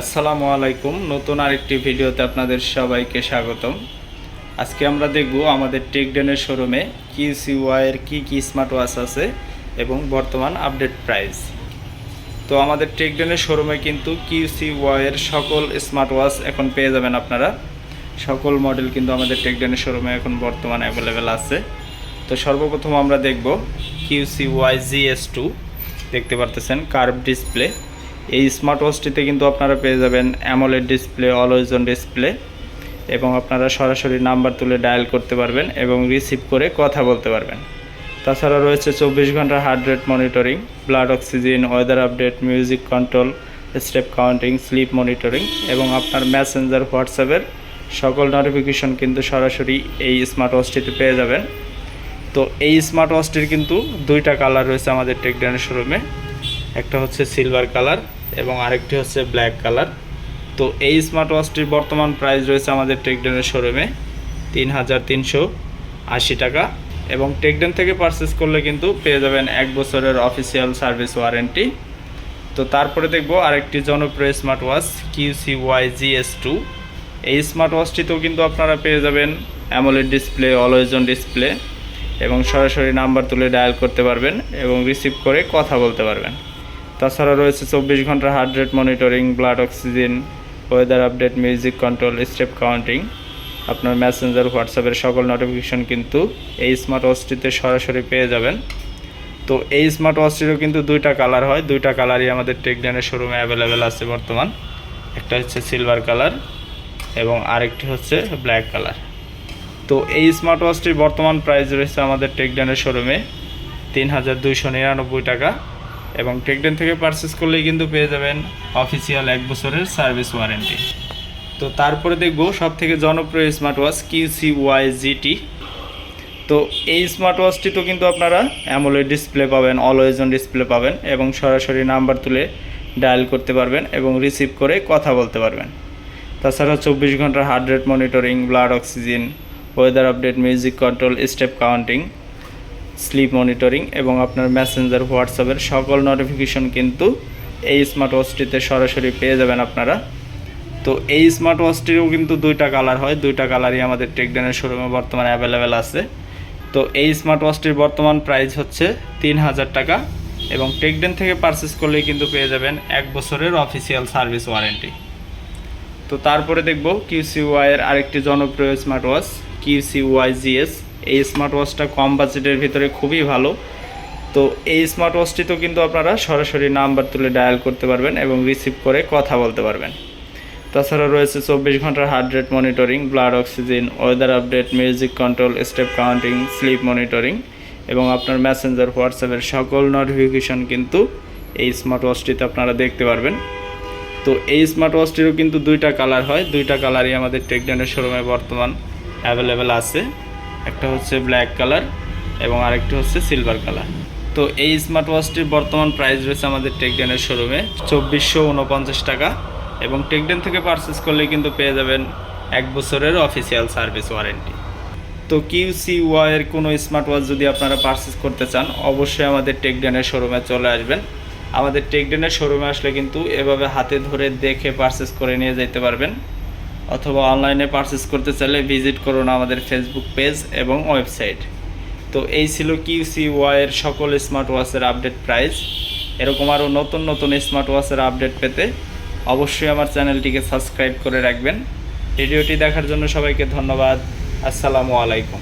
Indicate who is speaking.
Speaker 1: আসসালামু আলাইকুম। নতুন আরেকটি ভিডিওতে আপনাদের সবাইকে স্বাগতম। আজকে আমরা দেখব আমাদের টেকডেনের শোরুমে কিউসিওয়াইয়ের কী কী স্মার্ট ওয়াচ আছে এবং বর্তমান আপডেট প্রাইস তো আমাদের টেকডেনের শোরুমে কিন্তু কিউসিওয়াইয়ের সকল স্মার্ট ওয়াচ এখন পেয়ে যাবেন আপনারা। সকল মডেল কিন্তু আমাদের টেকডেনের শোরুমে এখন বর্তমান অ্যাভেলেবেল আছে। তো সর্বপ্রথম আমরা দেখব Q C QCY GS two. দেখতে পারতেছেন কার্ভ ডিসপ্লে এই স্মার্ট ওয়াচটিতে কিন্তু আপনারা পেয়ে যাবেন AMOLED display always on display এবং আপনারা সরাসরি নাম্বার তুলে ডায়াল করতে পারবেন এবং রিসিভ করে কথা বলতে পারবেন। তাছাড়া রয়েছে চব্বিশ ঘণ্টা heart rate monitoring blood oxygen weather update music control step counting sleep monitoring এবং আপনার মেসেঞ্জার হোয়াটসঅ্যাপের সকল নোটিফিকেশন কিন্তু সরাসরি এই স্মার্ট ওয়াচটিতে পেয়ে যাবেন। তো এই স্মার্ট ওয়াচটির কিন্তু দুইটা কালার রয়েছে আমাদের টেকডানের শোরুমে একটা হচ্ছে সিলভার কালার এবং আরেকটি হচ্ছে ব্ল্যাক কালার তো এই স্মার্ট ওয়াচটির বর্তমান প্রাইস রয়েছে আমাদের টেকডেনের শোরুমে তিন হাজার তিনশো আশি টাকা এবং টেকডেন থেকে পারচেস করলে কিন্তু পেয়ে যাবেন এক বছরের অফিসিয়াল সার্ভিস ওয়ারেন্টি তো তারপরে দেখব আরেকটি জনপ্রিয় smart watch QC Y G S two এই স্মার্ট ওয়াচটিতেও কিন্তু আপনারা পেয়ে যাবেন AMOLED display always on display এবং সরাসরি নাম্বার তুলে ডায়াল করতে পারবেন এবং রিসিভ করে কথা বলতে পারবেন। তাছাড়া রয়েছে চব্বিশ ঘণ্টা heart rate monitoring blood oxygen weather update music control step counting আপনার মেসেঞ্জার হোয়াটসঅ্যাপের সকল নোটিফিকেশন কিন্তু এই স্মার্ট ওয়াচটিতে সরাসরি পেয়ে যাবেন। তো এই স্মার্ট ওয়াচটিরও কিন্তু দুইটা কালার হয়। দুইটা কালারই আমাদের টেকডেনের শোরুমে অ্যাভেলেবেল আছে বর্তমান। একটা হচ্ছে সিলভার কালার এবং আরেকটি হচ্ছে ব্ল্যাক কালার তো এই স্মার্ট ওয়াচটির বর্তমান প্রাইস রয়েছে আমাদের টেকডেনের শোরুমে তিন হাজার দুইশো নিরানব্বই টাকা। এবং টেকডেন থেকে পারচেস করলেই কিন্তু পেয়ে যাবেন অফিসিয়াল এক বছরের সার্ভিস ওয়ারেন্টি তো তারপরে দেখব সব থেকে জনপ্রিয় smart watch QC Y GT তো এই স্মার্ট ওয়াচটি তো কিন্তু আপনারা অ্যামোলেড ডিসপ্লে পাবেন অলওয়েজ অন ডিসপ্লে পাবেন এবং সরাসরি নাম্বার তুলে ডায়াল করতে পারবেন এবং রিসিভ করে কথা বলতে পারবেন। তাছাড়া চব্বিশ ঘণ্টার heart rate monitoring blood oxygen weather update music control step counting sleep monitoring এবং আপনার মেসেঞ্জার, হোয়াটসঅ্যাপের সকল নোটিফিকেশন কিন্তু এই স্মার্ট ওয়াচটিতে সরাসরি পেয়ে যাবেন আপনারা। তো এই স্মার্ট ওয়াচটিরও কিন্তু দুইটা কালার হয়। দুইটা কালারই আমাদের টেকডেনের শোরুমে বর্তমানে অ্যাভেলেবেল আছে। তো এই স্মার্ট ওয়াচটির বর্তমান প্রাইস হচ্ছে তিন হাজার টাকা এবং টেকডেন থেকে পারচেস করলেই কিন্তু পেয়ে যাবেন এক বছরের অফিসিয়াল সার্ভিস ওয়ারেন্টি তো তারপরে দেখব কিউসি ওয়াইয়ের আরেকটি জনপ্রিয় স্মার্ট ওয়াচ কিউসি ওয়াই এই স্মার্ট ওয়াচটা কম বাজেটের ভিতরে খুবই ভালো। তো এই স্মার্ট ওয়াচটিতেও কিন্তু আপনারা সরাসরি নাম্বার তুলে ডায়াল করতে পারবেন এবং রিসিভ করে কথা বলতে পারবেন। তাছাড়া রয়েছে চব্বিশ ঘণ্টার heart rate monitoring blood oxygen weather update music control step counting sleep monitoring এবং আপনার মেসেঞ্জার হোয়াটসঅ্যাপের সকল নোটিফিকেশন কিন্তু এই স্মার্ট ওয়াচটিতে আপনারা দেখতে পারবেন। তো এই স্মার্ট ওয়াচটিরও কিন্তু দুইটা কালার হয়। দুইটা কালারই আমাদের টেকডেনের শোরুমে বর্তমান। অ্যাভেলেবেল আছে। একটা হচ্ছে ব্ল্যাক কালার এবং আরেকটি হচ্ছে সিলভার কালার। তো এই স্মার্ট ওয়াচটির বর্তমান প্রাইস রয়েছে আমাদের টেকডেনের শোরুমে চব্বিশশো উনপঞ্চাশ টাকা এবং টেকডেন থেকে পারচেস করলে কিন্তু পেয়ে যাবেন এক বছরের অফিসিয়াল সার্ভিস ওয়ারেন্টি তো কিউ কিউসি ওয়াইয়ের কোনো স্মার্ট ওয়াচ যদি আপনারা পারচেস করতে চান, অবশ্যই আমাদের টেকডেনের শোরুমে চলে আসবেন। আমাদের টেকডেনের শোরুমে আসলে কিন্তু এভাবে হাতে ধরে দেখে পারচেস করে নিয়ে যেতে পারবেন। অথবা অনলাইনে পারচেস করতে চাইলে ভিজিট করুন আমাদের ফেসবুক পেজ এবং ওয়েবসাইট তো এই ছিল কিউসি ওয়াইয়ের সকল স্মার্ট ওয়াচের আপডেট প্রাইস এরকম আরও নতুন নতুন স্মার্ট ওয়াচের আপডেট পেতে অবশ্যই আমার চ্যানেলটিকে সাবস্ক্রাইব করে রাখবেন। ভিডিওটি দেখার জন্য সবাইকে ধন্যবাদ। আসসালামু আলাইকুম।